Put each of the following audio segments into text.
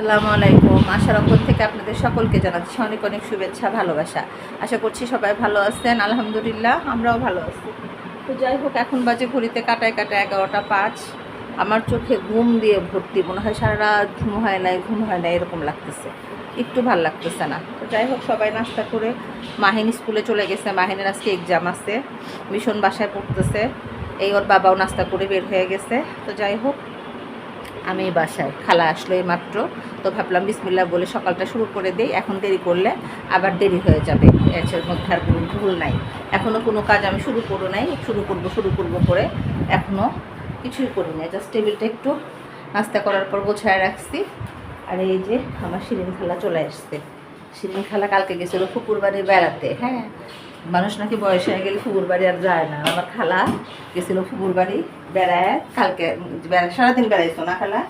আসসালামু আলাইকুম। আশার অঙ্গন থেকে আপনাদের সকলকে জানাচ্ছি অনেক অনেক শুভেচ্ছা, ভালোবাসা। আশা করছি সবাই ভালো আছেন, আলহামদুলিল্লাহ, আমরাও ভালো আছি। তো যাই হোক, এখন বাজে ঘড়িতে কাটায় কাটায় এগারোটা পাঁচ। আমার চোখে ঘুম দিয়ে ভর্তি, মনে হয় সারা রাত ঘুম হয় নাই, ঘুম হয় না এরকম লাগতেছে। একটু ভালো লাগতেছে না। তো যাই হোক, সবাই নাস্তা করে মাহিন স্কুলে চলে গেছে। মাহিনের আজকে এক্সাম আছে। ভীষণ বাসায় পড়তেছে। এই ওর বাবাও নাস্তা করে বের হয়ে গেছে। তো যাই হোক আমি বাসায়। খালা আসলো মাত্র। তো ভাবলাম বিসমিল্লা বলে সকালটা শুরু করে দিই। এখন দেরি করলে আবার দেরি হয়ে যাবে। এর মধ্যে আর কোনো ভুল নাই। এখনও কোনো কাজ আমি শুরু করো নাই। শুরু করব শুরু করব করে এখনও কিছুই করি নাই। জাস্ট টেবিলটা একটু নাস্তা করার পর গোছায় রাখছি। আর এই যে আমার শিরিন খালা চলে আসছে। শিরিন খালা কালকে গেছিল ফুকুর বাড়ি বেড়াতে। হ্যাঁ মানুষ নাকি বয়স হয়ে গেলে ফুকুর বাড়ি আর যায় না। আমার খালা গেছিল ফুকুর বাড়ি, বেড়ায়। কালকে, বেড়া, সারাদিন বেড়াইছো না খালা?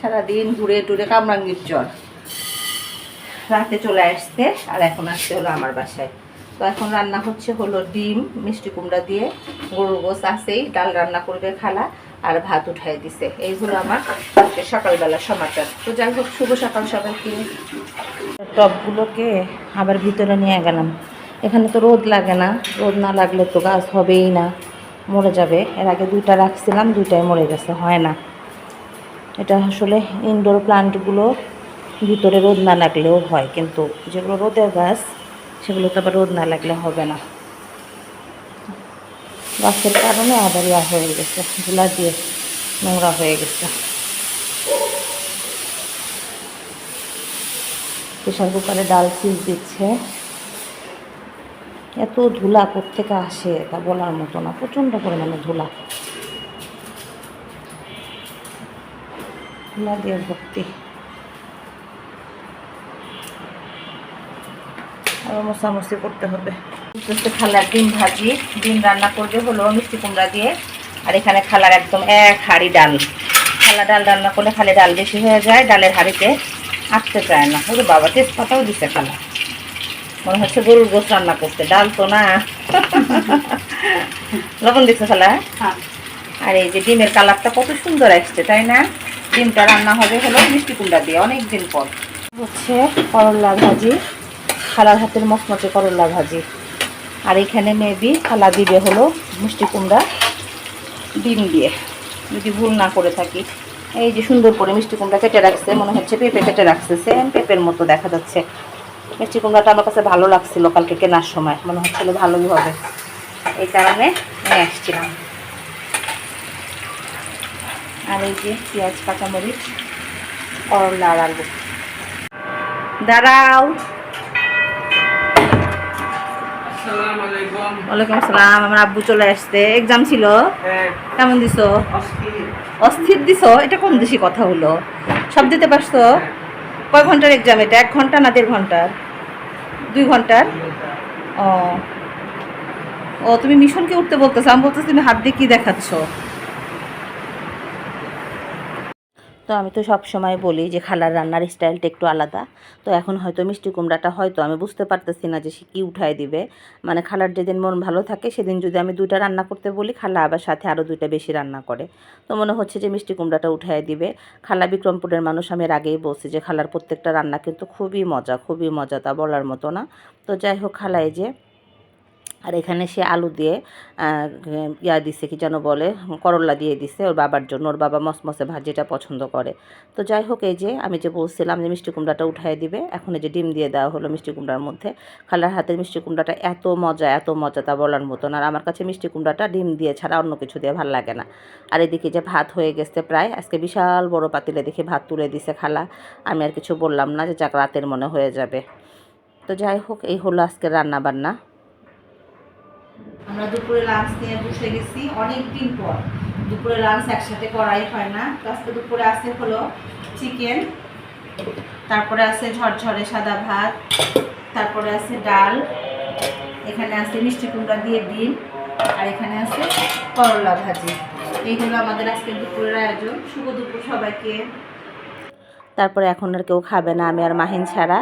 সারাদিন ঘুরে টুরে কামরাঙ্গির চর। রাতে চলে আসছে আর এখন আসছে হলো আমার বাসায়। তো এখন রান্না হচ্ছে হলো ডিম, মিষ্টি কুমড়া দিয়ে, গরুর গোস আছেই, ডাল রান্না করবে খালা আর ভাত উঠাই দিছে। এই হলো আমার আজকে সকালবেলা সমাচার। তো যাই হোক, শুভ সকাল সবাইকে। টবগুলোকে আবার ভিতরে নিয়ে গেলাম। এখানে তো রোদ লাগে না, রোদ না লাগলে তো গাছ হবেই না, মরে যাবে। এর আগে দুইটা রাখছিলাম, দুইটাই মরে গেছে, হয় না। এটা আসলে ইনডোর প্লান্টগুলো ভিতরে রোদ না লাগলেও হয়, কিন্তু যেগুলো রোদের গাছ সেগুলো তো আবার রোদ না লাগলে হবে না। গাছের কারণে আবার ইয়া হয়ে গেছে, ধুলা দিয়ে নোংরা হয়ে গেছে। প্রেশার কুকারে ডাল সিজ দিচ্ছে। এত ধুলা কোথেকে আসে তা বলার মতো না, প্রচণ্ড পরিমাণে ধুলা। ধুলা দিয়ে ভর্তি। আরও মশামশি করতে হবে। খালার ডিম ভাজি, ডিম রান্না করবে হলো মিষ্টি কুমড়া দিয়ে, আর এখানে খালার একদম এক হাঁড়ি ডাল। খালা ডাল রান্না করলে খালি ডাল বেশি হয়ে যায়, ডালের হাঁড়িতে আটতে চায় না। যে বাবা, তেজপাতাও দিছে খালা। মনে হচ্ছে গরুর গোস রান্না করতে। ডাল তো না। লবণ দিচ্ছে খালা আর এই যে ডিমের কালারটা কত সুন্দর আসছে তাই না? ডিমটা রান্না হবে হলো মিষ্টি কুমড়া দিয়ে অনেক দিন পর। হচ্ছে করলা ভাজি খালার হাতের মচমচে করলা ভাজি। আর এখানে মেবি খালা দিবে হলো মিষ্টি কুমড়া ডিম দিয়ে। যদি ভুল না করে থাকি। এই যে সুন্দর করে মিষ্টি কুমড়া কেটে রাখছে মনে হচ্ছে পেঁপে কেটে রাখছে সেম পেঁপের মতো দেখা যাচ্ছে। মিষ্টি কুমড়াটা আমার কাছে ভালো লাগছিল কালকে কেনার সময়। মনে হচ্ছিল ভালোই হবে। এই কারণে নিয়ে আসছিলাম। আর এই যে পেঁয়াজ কাঁচামরিচ করলা আর আলু। দাঁড়াও। ওয়ালাইকুম আসসালাম। আমার আব্বু চলে আসছে। এক্সাম ছিল? হ্যাঁ। কেমন দিছো? অস্থির। অস্থির দিছো? এটা কোন দেশি কথা হলো? সব দিতে পারছ? কয় ঘণ্টার এক্সাম এটা? এক ঘণ্টা না দেড় ঘণ্টার? দুই ঘণ্টার? ও। ও, তুমি মিশনকে উঠতে বলতেছো। আমি বলতেছি তুমি হাত দিয়ে কী দেখাচ্ছ? তো আমি তো সব সময় বলি যে খালার রান্নার স্টাইলটা একটু আলাদা। তো এখন হয়তো মিষ্টি কুমড়াটা হয়তো আমি বুঝতে পারতেছি না যে সে কী উঠায় দিবে। মানে খালার যেদিন মন ভালো থাকে সেদিন যদি আমি দুইটা রান্না করতে বলি, খালা আবার সাথে আরও দুইটা বেশি রান্না করে। তো মনে হচ্ছে যে মিষ্টি কুমড়াটা উঠায় দিবে। খালা বিক্রমপুরের মানুষ আমি এর আগেই বলছি যে খালার প্রত্যেকটা রান্না কিন্তু খুবই মজা খুবই মজা তা বলার মতো না। তো যাই হোক খালায় যে আর এখানে সে আলু দিয়ে ইয়া দিছে, কি যেন বলে, করলা দিয়ে দিছে ওর বাবার জন্য। ওর বাবা মসমসে ভাজিটা পছন্দ করে। তো যাই হোক, এই যে আমি যে বলছিলাম যে মিষ্টি কুমড়াটা উঠাই দিবে, এখন এই যে ডিম দিয়ে দেওয়া হলো মিষ্টি কুমড়ার মধ্যে। খালার হাতের মিষ্টি কুমড়াটা এত মজা এত মজা তা বলার মতন। আর আমার কাছে মিষ্টি কুমড়াটা ডিম দিয়ে ছাড়া অন্য কিছু দিয়ে ভালো লাগে না। আর এদিকে যে ভাত হয়ে গেছে প্রায়, আজকে বিশাল বড় পাতিলে দেখে ভাত তুলে দিছে খালা। আমি আর কিছু বললাম না যে যাক রাতের মনে হয়ে যাবে। তো যাই হোক, এই হলো আজকে রান্না বান্না আমরা দুপুরে লাঞ্চ নিয়ে বসে গেছি অনেক দিন পর। দুপুরে লাঞ্চ একসাথে করাই হয় না। আজকে দুপুরে আছে হলো চিকেন তারপরে আছে ঝরঝরে সাদা ভাত, তারপরে আছে ডাল, এখানে আছে মিষ্টি কুমড়া দিয়ে ডিম, আর এখানে আছে করলা ভাজি। এই হলো আমাদের আজকে দুপুরের আয়োজন। শুভ দুপুর সবাইকে। তারপরে এখন আর কেউ খাবে না, আমি আর মাহিন ছাড়া।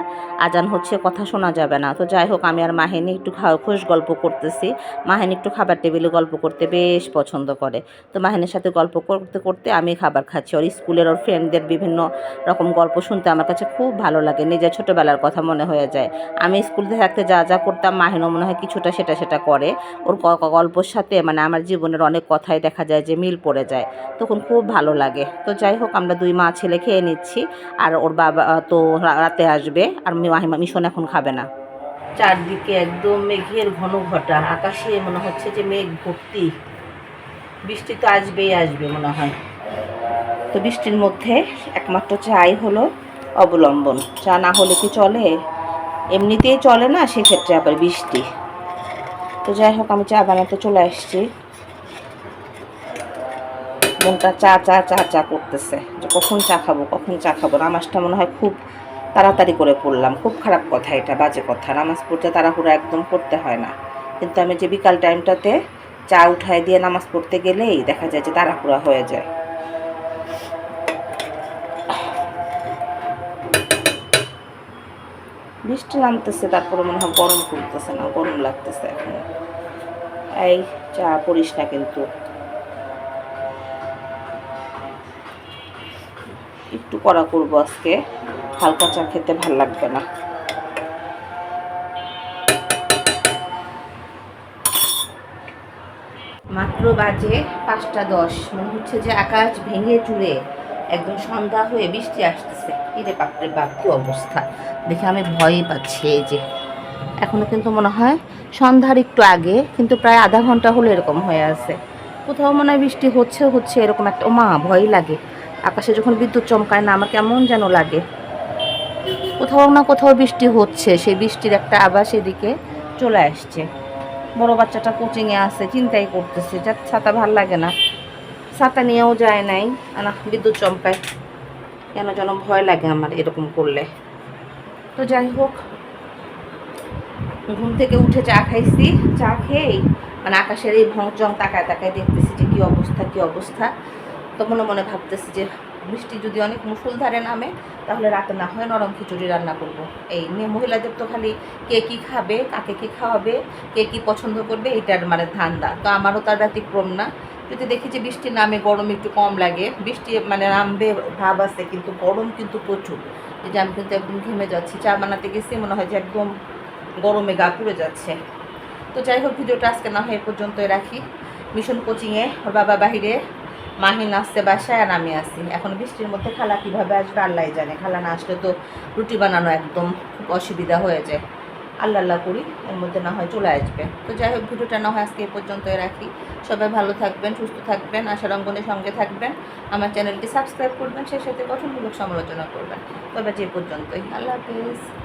আজান হচ্ছে, কথা শোনা যাবে না। তো যাই হোক, আমি আর মাহিনী একটু খুশ গল্প করতেছি। মাহিন একটু খাবার টেবিলে গল্প করতে বেশ পছন্দ করে। তো মাহিনের সাথে গল্প করতে করতে আমি খাবার খাচ্ছি। ওর স্কুলের ওর ফ্রেন্ডদের বিভিন্ন রকম গল্প শুনতে আমার কাছে খুব ভালো লাগে। নিজের ছোটোবেলার কথা মনে হয়ে যায়। আমি স্কুল থাকতে যা যা করতাম, মাহিনও মনে হয় কিছুটা সেটা সেটা করে। ওর গল্পর সাথে মানে আমার জীবনের অনেক কথাই দেখা যায় যে মিল পড়ে যায়। তখন খুব ভালো লাগে। তো যাই হোক, আমরা দুই মা ছেলে খেয়ে নিচ্ছি। আর ওর বাবা তো রাতে আসবে আর মাহিমা মিশন এখন খাবে না। চারদিকে একদম মেঘের ঘন ঘটা। আকাশে মনে হচ্ছে যে মেঘ ভর্তি। বৃষ্টি তো আসবেই আসবে মনে হয়। তো বৃষ্টির মধ্যে একমাত্র চাই হলো অবলম্বন। চা না হলে কি চলে? এমনিতেই চলে না, সেক্ষেত্রে আবার বৃষ্টি। তো যাই হোক, আমি চা বানাতে চলে আসছি। মনটা চা চা চা চা করতেছে। যে কখন চা খাব, কখন চা খাব। নামাজটা মনে হয় খুব তাড়াতাড়ি করে পড়লাম। খুব খারাপ কথা এটা, বাজে কথা। নামাজ পড়তে তাড়াহুড়ো একদম করতে হয় না। কিন্তু আমি যে বিকাল টাইমটাতে চা উঠায় দিয়ে নামাজ পড়তে গেলেই দেখা যায় যে তাড়াহুড়া হয়ে যায়। বৃষ্টি নামতেছে, তারপরে মনে হয় গরম করতেছে না, গরম লাগতেছে এখন। এই, চা পড়িস না কিন্তু। একটু কড়া করব আজকে। হালকা চা খেতে ভালো লাগবে না। মাত্র বাজে পাঁচটা দশ। মনে হচ্ছে যে আকাশ ভেঙে চুরে একদম সন্ধ্যা হয়ে বৃষ্টি আসতেছে। এরে বাপরে বাপ কি অবস্থা। দেখে আমি ভয়ই পাচ্ছি এই যে। এখনও কিন্তু মনে হয় সন্ধ্যার একটু আগে, কিন্তু প্রায় আধা ঘণ্টা হলো এরকম হয়ে আছে। কোথাও মনে হয় বৃষ্টি হচ্ছে হচ্ছে এরকম একটা মা ভয় লাগে। আকাশে যখন বিদ্যুৎ চমকায় না, আমার কেমন যেন লাগে। কোথাও না কোথাও বৃষ্টি হচ্ছে, সেই বৃষ্টির একটা আবাস এদিকে চলে আসছে। বড় বাচ্চাটা কোচিংয়ে আছে, চিন্তাই করতেছে, যাক ছাতা ভালো লাগে না। ছাতা নিয়েও যায় নাই না বিদ্যুৎ চমকায়। কেন যেন ভয় লাগে আমার এরকম করলে। তো যাই হোক, ঘুম থেকে উঠে চা খাইছি, চা খেয়েই মানে আকাশের এই ভংচং তাকায় তাকায় দেখতেছি যে কী অবস্থা কী অবস্থা। তো মনে মনে ভাবতেছি যে, বৃষ্টি যদি অনেক মুসুলধারে নামে, তাহলে রাতে না হয় নরম খিচুড়ি রান্না করব। এই নিয়ে মহিলাদের তো খালি কে কী খাবে, কাকে কী খাওয়াবে, কে কী পছন্দ করবে এটার মানে ধান্দা। তো আমারও তার ব্যতিক্রম না। যদি দেখি যে বৃষ্টি নামে গরম একটু কম লাগে, বৃষ্টি মানে নামবে ভাব আছে, কিন্তু গরম কিন্তু প্রচুর। যে আমি কিন্তু একদম ঘেমে যাচ্ছি, চা বানাতে গেছি, মনে হয় যে একদম গরমে গা পুড়ে যাচ্ছে। তো যাই হোক, ভিডিওটা আজকে না হয় এ পর্যন্তই রাখি। মিশন কোচিংয়ে, ওর বাবা বাহিরে মাহিন আসছে বাসায় আর আমি আসি এখন বৃষ্টির মধ্যে খালা কীভাবে আসবে আল্লাহ জানে। খালা না আসলে তো রুটি বানানো একদম খুব অসুবিধা হয়ে যায়। আল্লাহ আল্লাহ করি, এর মধ্যে না হয় চলে আসবে। তো যাই হোক, ভিডিওটা না হয় আজকে এ পর্যন্তই রাখি। সবাই ভালো থাকবেন, সুস্থ থাকবেন আশার অঙ্গনের সঙ্গে থাকবেন। আমার চ্যানেলটি সাবস্ক্রাইব করবেন, সেই সাথে গঠনমূলক সমালোচনা করবেন। তবে যে পর্যন্তই, আল্লাহ হাফিজ।